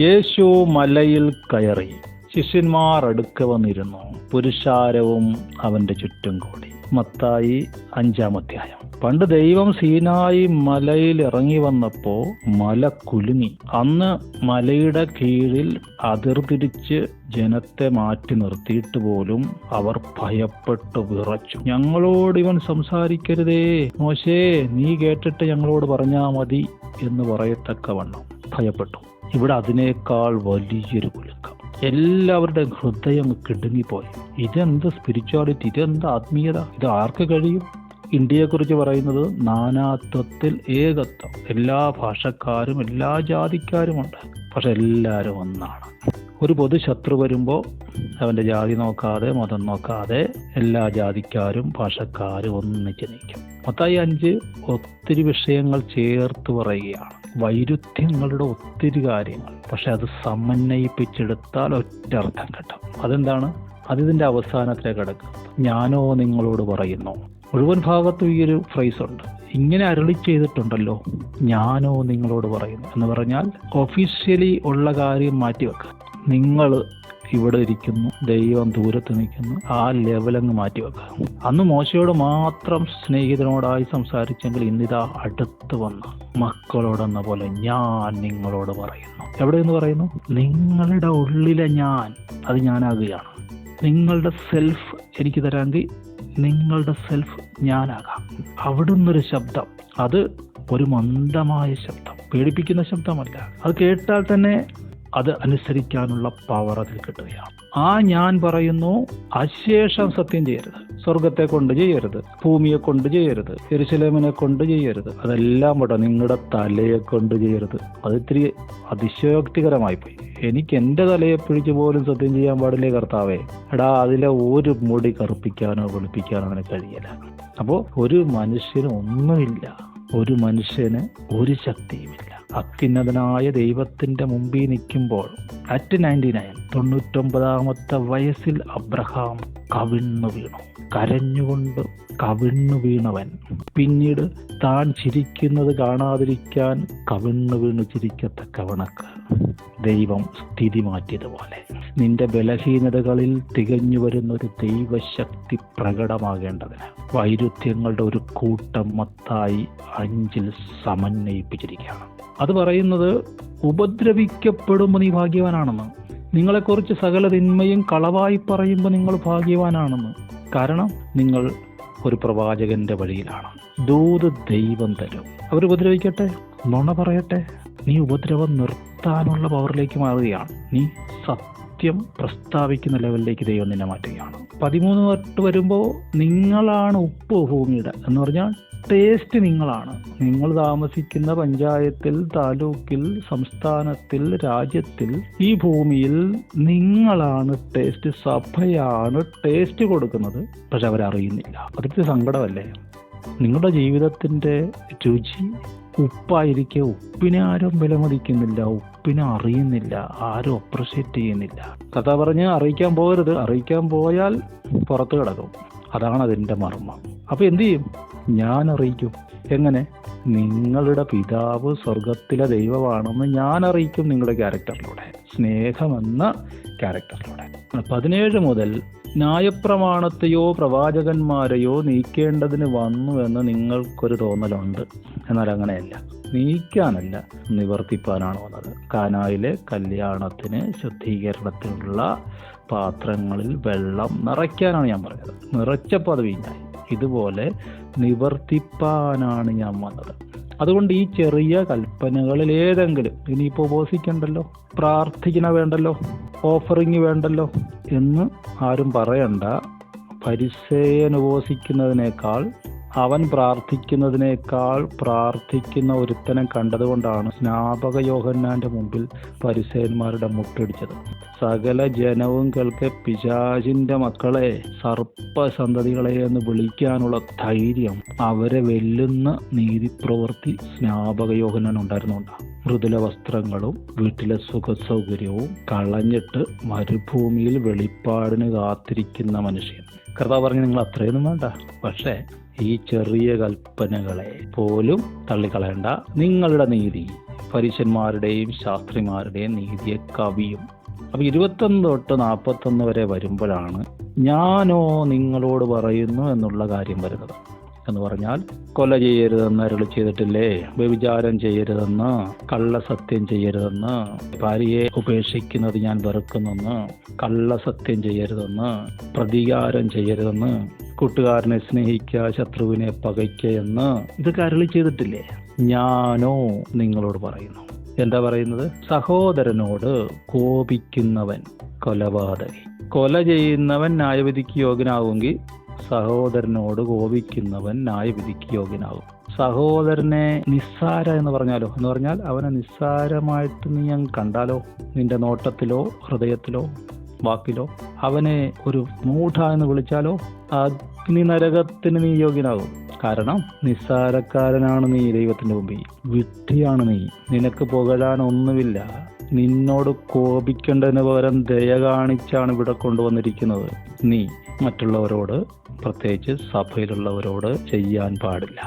യേശു മലയിൽ കയറി. ശിഷ്യന്മാർ അടുക്ക വന്നിരുന്നു. പുരുഷാരവും അവന്റെ ചുറ്റും കൂടി. മത്തായി അഞ്ചാം അധ്യായം. പണ്ട് ദൈവം സീനായി മലയിൽ ഇറങ്ങി വന്നപ്പോ മല കുലുങ്ങി. അന്ന് മലയുടെ കീഴിൽ അതിർതിരിച്ച് ജനത്തെ മാറ്റി നിർത്തിയിട്ട് പോലും അവർ ഭയപ്പെട്ടു വിറച്ചു. ഞങ്ങളോട് ഇവൻ സംസാരിക്കരുതേ. മോശേ നീ കേട്ടിട്ട് ഞങ്ങളോട് പറഞ്ഞാ മതി എന്ന് പറയത്തക്കവണ്ണം ഭയപ്പെട്ടു. ഇവിടെ അതിനേക്കാൾ വലിയൊരു കുലുക്കം. എല്ലാവരുടെയും ഹൃദയം കിടുങ്ങിപ്പോയി. ഇതെന്ത് സ്പിരിച്വാലിറ്റി ഇതെന്ത് ആത്മീയത? ഇത് ആർക്ക് കഴിയും? ഇന്ത്യയെക്കുറിച്ച് പറയുന്നത് നാനാത്വത്തിൽ ഏകത്വം. എല്ലാ ഭാഷക്കാരും എല്ലാ ജാതിക്കാരുമുണ്ട്. പക്ഷെ എല്ലാവരും ഒന്നാണ്. ഒരു പൊതു ശത്രു വരുമ്പോൾ അവന്റെ ജാതി നോക്കാതെ മതം നോക്കാതെ എല്ലാ ജാതിക്കാരും ഭാഷക്കാരും ഒന്നിച്ച് നിൽക്കും. മൊത്തമായി അഞ്ച് ഒത്തിരി വിഷയങ്ങൾ ചേർത്ത് പറയുകയാണ്. വൈരുദ്ധ്യങ്ങളുടെ ഒത്തിരി കാര്യങ്ങൾ. പക്ഷെ അത് സമന്വയിപ്പിച്ചെടുത്താൽ ഒറ്റർത്ഥം കിട്ടും. അതെന്താണ്? അതിതിന്റെ അവസാനത്തെ കിടക്കും ഞാനോ നിങ്ങളോട് പറയുന്നു. മുഴുവൻ ഭാഗത്തും ഈ ഒരു ഫ്രൈസ് ഉണ്ട്. ഇങ്ങനെ അരളി ചെയ്തിട്ടുണ്ടല്ലോ. ഞാനോ നിങ്ങളോട് പറയുന്നു എന്ന് പറഞ്ഞാൽ ഒഫീഷ്യലി ഉള്ള കാര്യം മാറ്റിവെക്കുക. നിങ്ങൾ ഇവിടെ ഇരിക്കുന്നു ദൈവം ദൂരത്ത് നിൽക്കുന്നു ആ ലെവലങ്ങ് മാറ്റിവെക്കുക അന്ന് മോശയോട് മാത്രം സ്നേഹിതനോടായി സംസാരിച്ചെങ്കിൽ ഇന്നിതാ അടുത്ത് വന്ന്. മക്കളോടെന്ന പോലെ ഞാൻ നിങ്ങളോട് പറയുന്നു. എവിടെ എന്ന് പറയുന്നു? നിങ്ങളുടെ ഉള്ളിലെ ഞാൻ അത് ഞാനാകുകയാണ്. നിങ്ങളുടെ സെൽഫ് എനിക്ക് തരാമെങ്കിൽ നിങ്ങളുടെ സെൽഫ് ഞാനാകാം. അവിടുന്നൊരു ശബ്ദം അത് ഒരു മന്ദമായ ശബ്ദം. പേടിപ്പിക്കുന്ന ശബ്ദമല്ല. അത് കേട്ടാൽ തന്നെ അത് അനുസരിക്കാനുള്ള പവർ അതിൽ കിട്ടുകയാണ്. ആ ഞാൻ പറയുന്നു അശേഷം സത്യം ചെയ്യരുത്. സ്വർഗത്തെ കൊണ്ട് ചെയ്യരുത് ഭൂമിയെ കൊണ്ട് ചെയ്യരുത് എരിശിലേമനെ കൊണ്ട് ചെയ്യരുത്. അതെല്ലാം പോട്ടെ നിങ്ങളുടെ തലയെ കൊണ്ട് ചെയ്യരുത്. അത് ഇത്തിരി അതിശയോക്തികരമായി പോയി. എനിക്ക് എന്റെ തലയെ പിഴിച്ചു പോലും സത്യം ചെയ്യാൻ പാടില്ലേ കർത്താവേ? എടാ അതിലെ ഒരു മുടി കറുപ്പിക്കാനോ വെളുപ്പിക്കാനോ അങ്ങനെ കഴിയില്ല. അപ്പോൾ ഒരു മനുഷ്യന് ഒന്നുമില്ല. ഒരു മനുഷ്യന് ഒരു ശക്തിയുമില്ല. അത്യുന്നതനായ ദൈവത്തിന്റെ മുമ്പിൽ നിൽക്കുമ്പോൾ അറ്റ് നയന്റി നയൻ തൊണ്ണൂറ്റൊമ്പതാമത്തെ വയസ്സിൽ അബ്രഹാം കവിണ്ണു വീണു. കരഞ്ഞുകൊണ്ട് കവിണ്ണു വീണവൻ. പിന്നീട് താൻ ചിരിക്കുന്നത് കാണാതിരിക്കാൻ കവിണ്ണു വീണു ചിരിക്കത്തക്കവണക്ക്. ദൈവം സ്ഥിതി മാറ്റിയതുപോലെ. നിന്റെ ബലഹീനതകളിൽ തികഞ്ഞു വരുന്ന ഒരു ദൈവശക്തി പ്രകടമാകേണ്ടതിന് വൈരുദ്ധ്യങ്ങളുടെ ഒരു കൂട്ടം മത്തായി അഞ്ചിൽ സമന്വയിപ്പിച്ചിരിക്കുകയാണ്. അത് പറയുന്നത് ഉപദ്രവിക്കപ്പെടുമ്പോൾ നീ ഭാഗ്യവാനാണെന്ന്. നിങ്ങളെക്കുറിച്ച് സകല തിന്മയും കളവായി പറയുമ്പോൾ നിങ്ങൾ ഭാഗ്യവാനാണെന്ന്. കാരണം നിങ്ങൾ ഒരു പ്രവാചകന്റെ വഴിയിലാണ്. ദൂത് ദൈവം തരും. അവർ ഉപദ്രവിക്കട്ടെ നുണ പറയട്ടെ. നീ ഉപദ്രവം നിർത്താനുള്ള പവറിലേക്ക് മാറുകയാണ്. നീ സത്യം പ്രസ്താവിക്കുന്ന ലെവലിലേക്ക് ദൈവം നിന്നെ മാറ്റുകയാണ്. പതിമൂന്ന് തൊട്ട് വരുമ്പോൾ നിങ്ങളാണ് ഉപ്പ് ഭൂമിയുടെ എന്ന് പറഞ്ഞാൽ ടേസ്റ്റ് നിങ്ങളാണ്. നിങ്ങൾ താമസിക്കുന്ന പഞ്ചായത്തിൽ താലൂക്കിൽ സംസ്ഥാനത്തിൽ രാജ്യത്തിൽ ഈ ഭൂമിയിൽ നിങ്ങളാണ് ടേസ്റ്റ് സഭയാണ് ടേസ്റ്റ് കൊടുക്കുന്നത്. പക്ഷെ അവരറിയുന്നില്ല. അതൊക്കെ സങ്കടമല്ലേ? നിങ്ങളുടെ ജീവിതത്തിന്റെ രുചി ഉപ്പായിരിക്കെ ഉപ്പിനെ ആരും വിലമതിക്കുന്നില്ല. ഉപ്പിനെ അറിയുന്നില്ല. ആരും അപ്രിഷ്യേറ്റ് ചെയ്യുന്നില്ല. കഥ പറഞ്ഞ് അറിയിക്കാൻ പോകരുത്. അറിയിക്കാൻ പോയാൽ പുറത്ത് കിടക്കും. അതാണ് അതിന്റെ മർമ്മം. അപ്പോൾ എന്തു ചെയ്യും? ഞാൻ അറിയിക്കും എങ്ങനെ? നിങ്ങളുടെ പിതാവ് സ്വർഗത്തിലെ ദൈവമാണെന്ന് ഞാൻ അറിയിക്കും നിങ്ങളുടെ ക്യാരക്ടറിലൂടെ. സ്നേഹമെന്ന ക്യാരക്ടറിലൂടെ. പതിനേഴ് മുതൽ ന്യായപ്രമാണത്തെയോ പ്രവാചകന്മാരെയോ നീക്കേണ്ടതിന് വന്നു എന്ന് നിങ്ങൾക്കൊരു തോന്നലുണ്ട്. എന്നാൽ അങ്ങനെയല്ല. നീക്കാനല്ല നിവർത്തിപ്പാനാണ് വന്നത്. കാനായിലെ കല്യാണത്തിന് ശുദ്ധീകരണത്തിനുള്ള പാത്രങ്ങളിൽ വെള്ളം നിറയ്ക്കാനാണ് ഞാൻ പറഞ്ഞത്. നിറച്ചപ്പോൾ അത് വീഞ്ഞായി. ഇതുപോലെ നിവർത്തിപ്പാനാണ് ഞാൻ വന്നത്. അതുകൊണ്ട് ഈ ചെറിയ കൽപ്പനകളിൽ ഏതെങ്കിലും ഇനിയിപ്പോൾ ഉപസിക്കണ്ടല്ലോ? പ്രാർത്ഥിക്കണ വേണ്ടല്ലോ? ഓഫറിങ് വേണ്ടല്ലോ? എന്ന് ആരും പറയണ്ട. പരിസേയൻ ഉപവസിക്കുന്നതിനേക്കാൾ അവൻ പ്രാർത്ഥിക്കുന്നതിനേക്കാൾ പ്രാർത്ഥിക്കുന്ന ഒരുത്തനെ കണ്ടതുകൊണ്ടാണ് സ്നാപക യോഹന്നാന്റെ മുമ്പിൽ പരിസയന്മാരുടെ മുട്ടടിച്ചത്. സകല ജനവും കേൾക്കെ പിശാചിന്റെ മക്കളെ സർപ്പസന്തതികളെ എന്ന് വിളിക്കാനുള്ള ധൈര്യം അവരെ വെല്ലുന്ന നീതിപ്രവൃത്തി സ്നാപക യോഹന്നാൻ ഉണ്ടായിരുന്നുണ്ട്. മൃദുല വസ്ത്രങ്ങളും വീട്ടിലെ സുഖ സൗകര്യവും കളഞ്ഞിട്ട് മരുഭൂമിയിൽ വെളിപ്പാടിന് കാത്തിരിക്കുന്ന മനുഷ്യൻ. കർത്താവ് പറഞ്ഞു നിങ്ങൾ അത്രയൊന്നും വേണ്ട. പക്ഷേ ഈ ചെറിയ കൽപ്പനകളെ പോലും തള്ളിക്കളയണ്ട. നിങ്ങളുടെ നീതി പരീശന്മാരുടെയും ശാസ്ത്രിമാരുടെയും നീതിയെ കവിയും. അപ്പൊ ഇരുപത്തൊന്ന് തൊട്ട് നാൽപ്പത്തൊന്ന് വരെ വരുമ്പോഴാണ് ഞാനോ നിങ്ങളോട് പറയുന്നു എന്നുള്ള കാര്യം വരുന്നത്. എന്ന് പറഞ്ഞാൽ കൊല ചെയ്യരുതെന്ന് അരുളി ചെയ്തിട്ടില്ലേ? വ്യഭിചാരം ചെയ്യരുതെന്ന് കള്ളസത്യം ചെയ്യരുതെന്ന് ഭാര്യയെ ഉപേക്ഷിക്കുന്നത് ഞാൻ വെറുക്കുന്നെന്ന് കള്ളസത്യം ചെയ്യരുതെന്ന് പ്രതികാരം ചെയ്യരുതെന്ന് കൂട്ടുകാരനെ സ്നേഹിക്കുക ശത്രുവിനെ പകയ്ക്കുക എന്ന് ഇതൊക്കെ അരുളി ചെയ്തിട്ടില്ലേ? ഞാനോ നിങ്ങളോട് പറയുന്നു. എന്താ പറയുന്നത്? സഹോദരനോട് കോപിക്കുന്നവൻ കൊലപാതകി. കൊല ചെയ്യുന്നവൻ ന്യായവിധിക്ക് യോഗ്യനാകുമെങ്കിൽ സഹോദരനോട് കോപിക്കുന്നവൻ ന്യായവിധിക്ക് യോഗ്യനാകും സഹോദരനെ നിസ്സാര എന്ന് പറഞ്ഞാലോ? എന്ന് പറഞ്ഞാൽ അവനെ നിസ്സാരമായിട്ട് നീ അങ്ങ് കണ്ടാലോ? നിന്റെ നോട്ടത്തിലോ ഹൃദയത്തിലോ വാക്കിലോ? അവനെ ഒരു മൂഢ എന്ന് വിളിച്ചാലോ? അഗ്നി നരകത്തിന് നീ യോഗ്യനാകും. കാരണം നിസ്സാരക്കാരനാണ് നീ ദൈവത്തിന്റെ മുമ്പിൽ. വിഡ്ഢിയാണ് നീ. നിനക്ക് പുകഴാൻ ഒന്നുമില്ല. നിന്നോട് കോപിക്കേണ്ടതിന് പകരം ദയ കാണിച്ചാണ് ഇവിടെ കൊണ്ടുവന്നിരിക്കുന്നത്. നീ മറ്റുള്ളവരോട് പ്രത്യേകിച്ച് സഭയിലുള്ളവരോട് ചെയ്യാൻ പാടില്ല.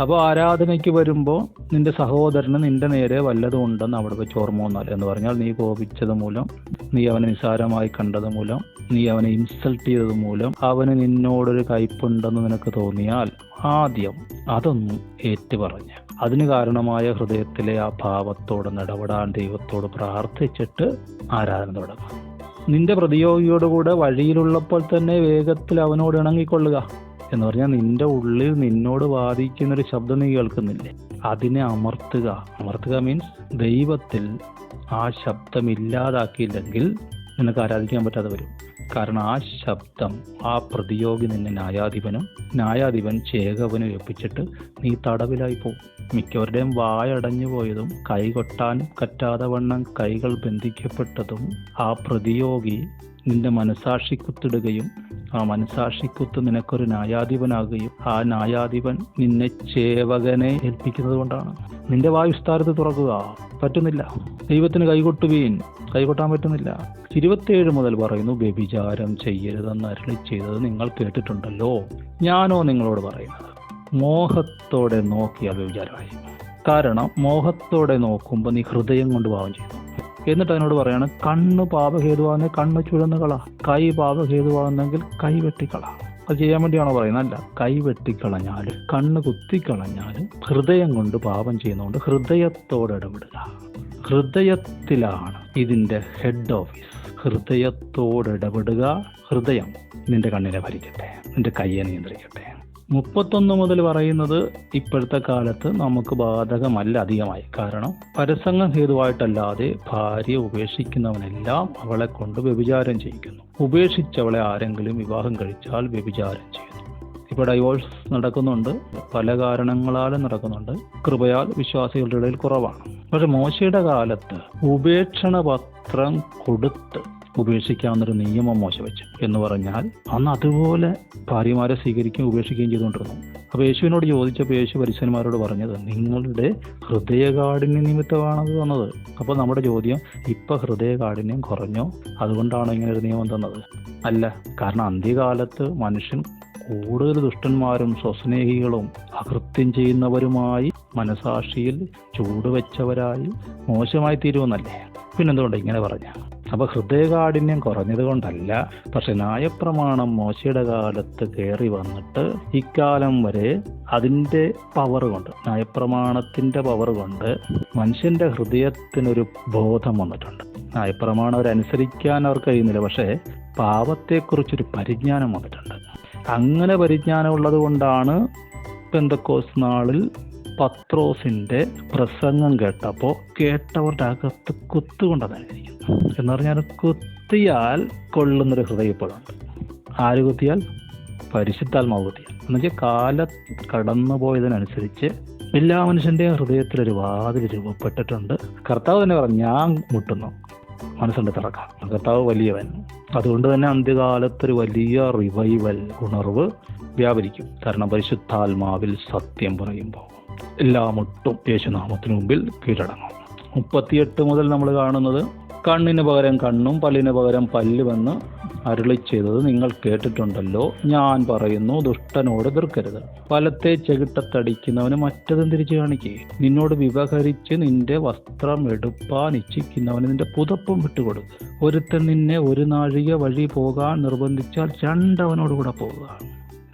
അപ്പോൾ ആരാധനയ്ക്ക് വരുമ്പോൾ നിന്റെ സഹോദരന് നിന്റെ നേരെ വല്ലതും ഉണ്ടെന്ന് അവിടെ വെച്ച് ഓർമ്മ വന്നാൽ എന്ന് പറഞ്ഞാൽ നീ കോപിച്ചത് മൂലം നീ അവനെ നിസാരമായി കണ്ടത് മൂലം നീ അവനെ ഇൻസൾട്ട് ചെയ്തത് മൂലം അവന് നിന്നോടൊരു കയ്പുണ്ടെന്ന് നിനക്ക് തോന്നിയാൽ ആദ്യം അതൊന്നും ഏറ്റുപറഞ്ഞ് അതിന് കാരണമായ ഹൃദയത്തിലെ ആ ഭാവത്തോട് നടപടാൻ ദൈവത്തോട് പ്രാർത്ഥിച്ചിട്ട് ആരാധന തുടങ്ങാം. നിന്റെ പ്രതിയോഗിയോടുകൂടെ വഴിയിലുള്ളപ്പോൾ തന്നെ വേഗത്തിൽ അവനോട് ഇണങ്ങിക്കൊള്ളുക എന്ന് പറഞ്ഞാൽ നിന്റെ ഉള്ളിൽ നിന്നോട് വാദിക്കുന്ന ഒരു ശബ്ദം നീ കേൾക്കുന്നില്ലേ? അതിനെ അമർത്തുക. അമർത്തുക മീൻസ് ദൈവത്തിൽ ആ ശബ്ദം ഇല്ലാതാക്കിയില്ലെങ്കിൽ നിനക്ക് ആരാധിക്കാൻ പറ്റാതെ വരും. കാരണം ആ ശബ്ദം ആ പ്രതിയോഗി നിന്നെ ന്യായാധിപനും ന്യായാധിപൻ ചേകവനും ഒപ്പിച്ചിട്ട് നീ തടവിലായി പോകും മിക്കവരുടെയും വായടഞ്ഞു പോയതും കൈകൊട്ടാൻ കറ്റാതെ വണ്ണം കൈകൾ ബന്ധിക്കപ്പെട്ടതും ആ പ്രതിയോഗി നിന്റെ മനസാക്ഷിക്കുത്തിടുകയും ആ മനസാക്ഷിക്കുത്ത് നിനക്കൊരു ന്യായാധിപനാകുകയും ആ ന്യായാധിപൻ നിന്നെ ചേവകനെ ഏൽപ്പിക്കുന്നത് കൊണ്ടാണ്. നിന്റെ വായുസ്ഥാനത്ത് തുറക്കുക. പറ്റുന്നില്ല. ദൈവത്തിന് കൈകൊട്ടുവീൻ. കൈകൊട്ടാൻ പറ്റുന്നില്ല. ഇരുപത്തിയേഴ് മുതൽ പറയുന്നു വ്യഭിചാരം ചെയ്യരുതെന്ന് അരളി ചെയ്തത് നിങ്ങൾ കേട്ടിട്ടുണ്ടല്ലോ. ഞാനോ നിങ്ങളോട് പറയുന്നത്. മോഹത്തോടെ നോക്കിയാൽ വ്യഭിചാരമായി കാരണം മോഹത്തോടെ നോക്കുമ്പോൾ നീ ഹൃദയം കൊണ്ട് പാവം ചെയ്തു എന്നിട്ട് അതിനോട് പറയാണ് കണ്ണ് പാപഹേതുവാണെങ്കിൽ കണ്ണ് ചുഴന്നുകള കൈ പാപഹേതുവാണെങ്കിൽ കൈ വെട്ടിക്കള അത് ചെയ്യാൻ വേണ്ടിയാണോ പറയുന്നത്? അല്ല കൈ വെട്ടിക്കളഞ്ഞാലും കണ്ണ് കുത്തിക്കളഞ്ഞാലും ഹൃദയം കൊണ്ട് പാപം ചെയ്യുന്നതുകൊണ്ട് ഹൃദയത്തോട് ഇടപെടുക. ഹൃദയത്തിലാണ് ഇതിന്റെ ഹെഡ് ഓഫീസ് ഹൃദയത്തോട് ഇടപെടുക. ഹൃദയം നിന്റെ കണ്ണിനെ ഭരിക്കട്ടെ നിന്റെ കയ്യെ നിയന്ത്രിക്കട്ടെ. മുപ്പത്തൊന്ന് മുതൽ പറയുന്നത് ഇപ്പോഴത്തെ കാലത്ത് നമുക്ക് ബാധകമല്ല അധികമായി. കാരണം പരസംഗം ഹേതുവായിട്ടല്ലാതെ ഭാര്യ ഉപേക്ഷിക്കുന്നവനെല്ലാം അവളെ കൊണ്ട് വ്യഭിചാരം ചെയ്യിക്കുന്നു. ഉപേക്ഷിച്ചവളെ ആരെങ്കിലും വിവാഹം കഴിച്ചാൽ വ്യഭിചാരം ചെയ്യുന്നു. ഇപ്പോൾ ഡൈവോഴ്സ് നടക്കുന്നുണ്ട്. പല കാരണങ്ങളാലും നടക്കുന്നുണ്ട്. കൃപയാൽ വിശ്വാസികളുടെ ഇടയിൽ കുറവാണ്. പക്ഷെ മോശയുടെ കാലത്ത് ഉപേക്ഷണ പത്രം കൊടുത്ത് ഉപേക്ഷിക്കാവുന്നൊരു നിയമം മോശവെച്ചു എന്ന് പറഞ്ഞാൽ അന്ന് അതുപോലെ ഭാര്യമാരെ സ്വീകരിക്കുകയും ഉപേക്ഷിക്കുകയും ചെയ്തുകൊണ്ടിരുന്നു. അപ്പോൾ യേശുവിനോട് ചോദിച്ചപ്പോൾ യേശു പരിശന്മാരോട് പറഞ്ഞത് നിങ്ങളുടെ ഹൃദയകാഠിന്യ നിമിത്തമാണത് തന്നത്. അപ്പോൾ നമ്മുടെ ചോദ്യം ഇപ്പം ഹൃദയകാഠിന്യം കുറഞ്ഞോ? അതുകൊണ്ടാണ് ഇങ്ങനെ ഒരു നിയമം തന്നത്? അല്ല കാരണം അന്ത്യകാലത്ത് മനുഷ്യൻ കൂടുതൽ ദുഷ്ടന്മാരും സ്വസ്നേഹികളും അകൃത്യം ചെയ്യുന്നവരുമായി മനസാക്ഷിയിൽ ചൂടുവെച്ചവരായി മോശമായി തീരുമെന്നല്ലേ പിന്നെന്തുകൊണ്ട് ഇങ്ങനെ പറഞ്ഞ? അപ്പൊ ഹൃദയകാഠിന്യം കുറഞ്ഞത് കൊണ്ടല്ല. പക്ഷെ ന്യായപ്രമാണം മോശയുടെ കാലത്ത് കയറി വന്നിട്ട് ഇക്കാലം വരെ അതിന്റെ പവർ കൊണ്ട് നയപ്രമാണത്തിന്റെ പവർ കൊണ്ട് മനുഷ്യന്റെ ഹൃദയത്തിനൊരു ബോധം വന്നിട്ടുണ്ട്. ന്യായപ്രമാണം അവരനുസരിക്കാൻ അവർക്ക് കഴിയുന്നില്ല. പക്ഷേ പാപത്തെക്കുറിച്ചൊരു പരിജ്ഞാനം വന്നിട്ടുണ്ട്. അങ്ങനെ പരിജ്ഞാനം ഉള്ളത് കൊണ്ടാണ് പെന്തക്കോസ് നാളിൽ പത്രോസിന്റെ പ്രസംഗം കേട്ടപ്പോൾ കേട്ടവരുടെ അകത്ത് കുത്തുകൊണ്ടതായിരിക്കും എന്ന് പറഞ്ഞാൽ കുത്തിയാൽ കൊള്ളുന്നൊരു ഹൃദയം ഇപ്പോഴുണ്ട് ആര് കുത്തിയാൽ? പരിശുദ്ധാത്മാവ് കുത്തിയാൽ. എന്നുവെച്ചാൽ കാല കടന്നു പോയതിനനുസരിച്ച് എല്ലാ മനുഷ്യന്റെയും ഹൃദയത്തിൽ ഒരു വാതിൽ രൂപപ്പെട്ടിട്ടുണ്ട്. കർത്താവ് തന്നെ പറഞ്ഞു ഞാൻ മുട്ടുന്നു. മനസ്സുണ്ട് തിറക്കാം കർത്താവ് വലിയവൻ. അതുകൊണ്ട് തന്നെ അന്ത്യകാലത്തൊരു വലിയ റിവൈവൽ ഉണർവ് വ്യാപരിക്കും. കാരണം പരിശുദ്ധാത്മാവിൽ സത്യം പറയുമ്പോൾ എല്ലാ മുട്ടും യേശുനാമത്തിന് മുമ്പിൽ കീഴടങ്ങും. മുപ്പത്തിയെട്ട് മുതൽ നമ്മൾ കാണുന്നത് കണ്ണിന് പകരം കണ്ണും പല്ലിന് പകരം പല്ലുമെന്ന് അരുളി ചെയ്തത് നിങ്ങൾ കേട്ടിട്ടുണ്ടല്ലോ. ഞാൻ പറയുന്നു ദുഷ്ടനോട് എതിർക്കരുത്. ഫലത്തെ ചെകിട്ടത്തടിക്കുന്നവന് മറ്റതും തിരിച്ചു കാണിക്കേ. നിന്നോട് വിവഹരിച്ച് നിന്റെ വസ്ത്രം എടുപ്പാൻ ഇച്ഛിക്കുന്നവന് നിന്റെ പുതപ്പും വിട്ടുകൊടുക്കുക ഒരുത്തൻ നിന്നെ ഒരു നാഴിക വഴി പോകാൻ നിർബന്ധിച്ചാൽ രണ്ടവനോട് കൂടെ പോകുക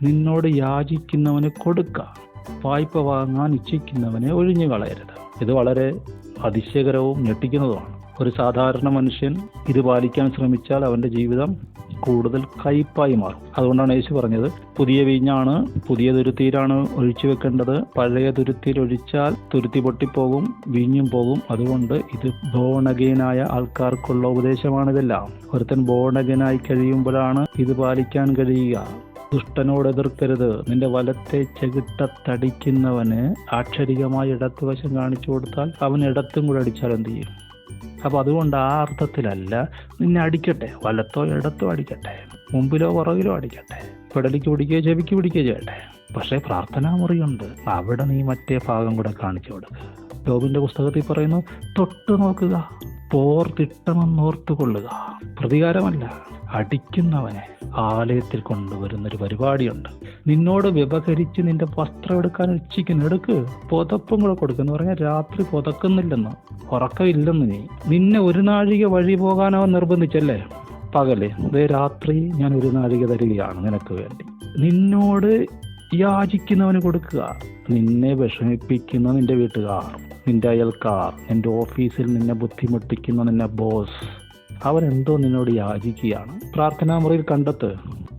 നിന്നോട് യാചിക്കുന്നവന് കൊടുക്കുക വായ്പ വാങ്ങാൻ ഇച്ഛിക്കുന്നവനെ ഒഴിഞ്ഞു കളയരുത്. ഇത് വളരെ അതിശയകരവും ഞെട്ടിക്കുന്നതുമാണ്. ഒരു സാധാരണ മനുഷ്യൻ ഇത് പാലിക്കാൻ ശ്രമിച്ചാൽ അവന്റെ ജീവിതം കൂടുതൽ കയ്പായി മാറും. അതുകൊണ്ടാണ് യേശു പറഞ്ഞത് പുതിയ വീഞ്ഞാണ് പുതിയ തുരുത്തിയിലാണ് ഒഴിച്ചു വെക്കേണ്ടത്. പഴയ തുരുത്തിയിൽ ഒഴിച്ചാൽ തുരുത്തി പൊട്ടിപ്പോകും വീഞ്ഞും പോകും. അതുകൊണ്ട് ഇത് ബോണഗീനായ ആൾക്കാർക്കുള്ള ഉപദേശമാണിതെല്ലാം. ഒരുത്തൻ ബോണഗനായി കഴിയുമ്പോഴാണ് ഇത് പാലിക്കാൻ കഴിയുക. ദുഷ്ടനോട് എതിർക്കരുത്. നിന്റെ വലത്തെ ചെകിട്ട ചെകിട്ടത്തടിക്കുന്നവന് ആക്ഷരികമായി ഇടത്തുവശം കാണിച്ചു കൊടുത്താൽ അവൻ ഇടത്തും കൂടെ അടിച്ചാൽ എന്ത് ചെയ്യും? അപ്പൊ അതുകൊണ്ട് ആ അർത്ഥത്തിലല്ല നിന്നെ അടിക്കട്ടെ വലത്തോ ഇടത്തോ അടിക്കട്ടെ മുമ്പിലോ പുറകിലോ അടിക്കട്ടെ പെടലിക്ക് പിടിക്കുകയോ ചെവിക്ക് പിടിക്കുകയോ ചെയ്യട്ടെ. പക്ഷേ പ്രാർത്ഥനാ മുറിയുണ്ട് അവിടെ നീ മറ്റേ ഭാഗം കൂടെ കാണിച്ചു കൊടുക്കുക ജോബിന്റെ പുസ്തകത്തിൽ പറയുന്നു തൊട്ട് നോക്കുക പോർ തിട്ടമെന്നോർത്തു കൊള്ളുക പ്രതികാരമല്ല. അടിക്കുന്നവനെ ആലയത്തിൽ കൊണ്ടുവരുന്ന ഒരു പരിപാടിയുണ്ട്. നിന്നോട് വ്യവഹരിച്ച് നിന്റെ വസ്ത്രം എടുക്കാൻ ഇച്ഛിക്കുന്നു എടുക്ക്. പുതപ്പും കൂടെ കൊടുക്കുന്നു പറഞ്ഞാൽ രാത്രി പുതക്കുന്നില്ലെന്ന്. ഉറക്കമില്ലെന്ന് നീ. നിന്നെ ഒരു നാഴിക വഴി പോകാൻ അവൻ നിർബന്ധിച്ചല്ലേ? പകൽ. ദേ രാത്രി ഞാൻ ഒരു നാഴിക തരികയാണ് നിനക്ക് വേണ്ടി. നിന്നോട് യാചിക്കുന്നവന് കൊടുക്കുക. നിന്നെ വിഷമിപ്പിക്കുന്ന നിന്റെ വീട്ടുകാർ നിന്റെ അയൽക്കാർ നിന്റെ ഓഫീസിൽ നിന്നെ ബുദ്ധിമുട്ടിക്കുന്ന നിന്നെ ബോസ് അവൻ എന്തോ നിന്നോട് യാചിക്കുകയാണ്. പ്രാർത്ഥനാ മുറിയിൽ കണ്ടെത്ത്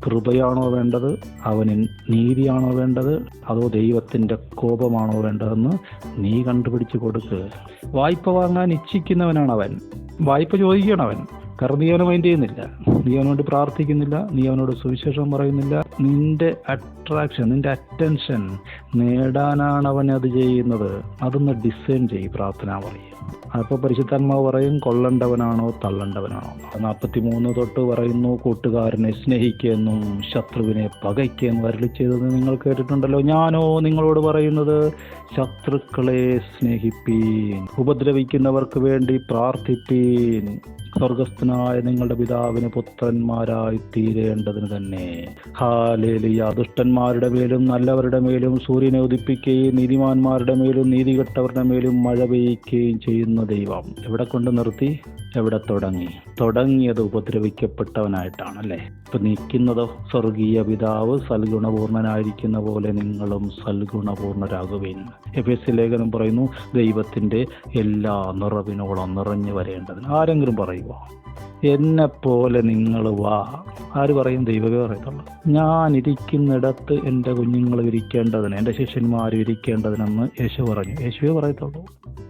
കൃപയാണോ വേണ്ടത്? അവന് നീതിയാണോ വേണ്ടത്? അതോ ദൈവത്തിന്റെ കോപമാണോ വേണ്ടതെന്ന് നീ കണ്ടുപിടിച്ച് കൊടുക്കുക വായ്പ വാങ്ങാൻ ഇച്ഛിക്കുന്നവനാണ് അവൻ വായ്പ ചോദിക്കണം അവൻ കാരണം നീ അവനെ മൈൻഡ് ചെയ്യുന്നില്ല. നീ അവനോട് പ്രാർത്ഥിക്കുന്നില്ല. നീ അവനോട് സുവിശേഷം പറയുന്നില്ല. നിന്റെ അട്രാക്ഷൻ നിന്റെ അറ്റൻഷൻ നേടാനാണ് അവൻ അത് ചെയ്യുന്നത്. അതൊന്ന് ഡിസൈൻ ചെയ്യും പ്രാർത്ഥന പറയും അപ്പോൾ പരിശുദ്ധാത്മാവ് പറയും കൊള്ളണ്ടവനാണോ തള്ളണ്ടവനാണോ? നാൽപ്പത്തി മൂന്ന് തൊട്ട് പറയുന്നു കൂട്ടുകാരനെ സ്നേഹിക്കുന്നു ശത്രുവിനെ പകയ്ക്കുന്നു വരളി ചെയ്തത് നിങ്ങൾ കേട്ടിട്ടുണ്ടല്ലോ. ഞാനോ നിങ്ങളോട് പറയുന്നത് ശത്രുക്കളെ സ്നേഹിപ്പീൻ ഉപദ്രവിക്കുന്നവർക്ക് വേണ്ടി പ്രാർത്ഥിപ്പീൻ. സ്വർഗസ്ഥനായ നിങ്ങളുടെ പിതാവിന് പുത്രന്മാരായി തീരേണ്ടതിന് തന്നെ. ഹാലേലിയ. ദുഷ്ടന്മാരുടെ മേലും നല്ലവരുടെ മേലും സൂര്യനെ ഉദിപ്പിക്കുകയും നീതിമാന്മാരുടെ മേലും നീതികെട്ടവരുടെ മേലും മഴ പെയ്യ്ക്കുകയും ചെയ്യുന്ന ദൈവം. എവിടെ കൊണ്ട് നിർത്തി? എവിടെ തുടങ്ങി? തുടങ്ങിയത് ഉപദ്രവിക്കപ്പെട്ടവനായിട്ടാണ് അല്ലേ ഇപ്പൊ നിൽക്കുന്നതോ സ്വർഗീയ പിതാവ് സൽഗുണപൂർണനായിരിക്കുന്ന പോലെ നിങ്ങളും സൽഗുണപൂർണരാകുവിൻ. എഫ് എസ് ലേഖനം പറയുന്നു ദൈവത്തിന്റെ എല്ലാ നിറവിനോളം നിറഞ്ഞു വരേണ്ടതിന് ആരെങ്കിലും പറയുമോ എന്നെ പോലെ നിങ്ങൾ വാ. ആര് പറയും? ദൈവമേ പറയത്തുള്ളൂ. ഞാൻ ഇരിക്കുന്നിടത്ത് എന്റെ കുഞ്ഞുങ്ങൾ ഇരിക്കേണ്ടതിന് എന്റെ ശിഷ്യന്മാർ ഇരിക്കേണ്ടതിനെന്ന് യേശു പറഞ്ഞു. യേശുവേ പറയത്തുള്ളൂ.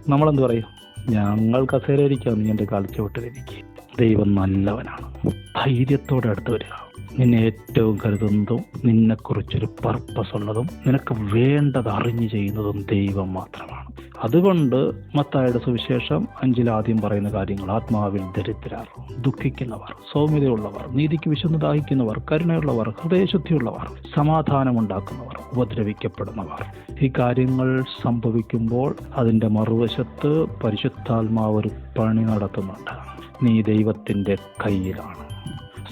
നമ്മളെന്ത് പറയും? ഞങ്ങൾ കസേര ഇരിക്കാം നീ എന്റെ കാൽച്ചുവട്ടിലിരിക്കുക ദൈവം നല്ലവനാണ്. ധൈര്യത്തോടെ അടുത്ത് വരിക. നിന്നെ ഏറ്റവും കരുതുന്നതും നിന്നെക്കുറിച്ചൊരു പർപ്പസ് ഉള്ളതും നിനക്ക് വേണ്ടത് അറിഞ്ഞു ചെയ്യുന്നതും ദൈവം മാത്രമാണ്. അതുകൊണ്ട് മത്തായുടെ സുവിശേഷം അഞ്ചിലാദ്യം പറയുന്ന കാര്യങ്ങൾ. ആത്മാവിൽ ദരിദ്രർ ദുഃഖിക്കുന്നവർ സൗമ്യതയുള്ളവർ നീതിക്ക് വിശന്ന് ദാഹിക്കുന്നവർ കരുണയുള്ളവർ ഹൃദയശുദ്ധിയുള്ളവർ സമാധാനമുണ്ടാക്കുന്നവർ ഉപദ്രവിക്കപ്പെടുന്നവർ. ഈ കാര്യങ്ങൾ സംഭവിക്കുമ്പോൾ അതിന്റെ മറുവശത്ത് പരിശുദ്ധാത്മാവ് ഒരു പണി നടത്തുന്നുണ്ട്. നീ ദൈവത്തിന്റെ കയ്യിലാണ്.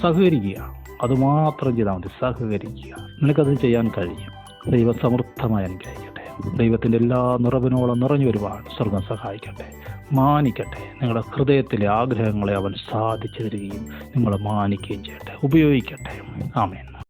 സഹകരിക്കുക. അതുമാത്രം ചെയ്താൽ മതി. സഹകരിക്കുക. നിനക്കത് ചെയ്യാൻ കഴിയും. ദൈവസമൃദ്ധമായി അനുഗ്രഹിക്കട്ടെ. ദൈവത്തിന്റെ എല്ലാ നിറവിനോളം നിറഞ്ഞു വരുവാൻ സ്വർഗം സഹായിക്കട്ടെ. മാനിക്കട്ടെ. നിങ്ങളുടെ ഹൃദയത്തിലെ ആഗ്രഹങ്ങളെ അവൻ സാധിച്ചു തരികയും നിങ്ങളെ മാനിക്കുകയും ചെയ്യട്ടെ. ഉപയോഗിക്കട്ടെ. ആമേൻ.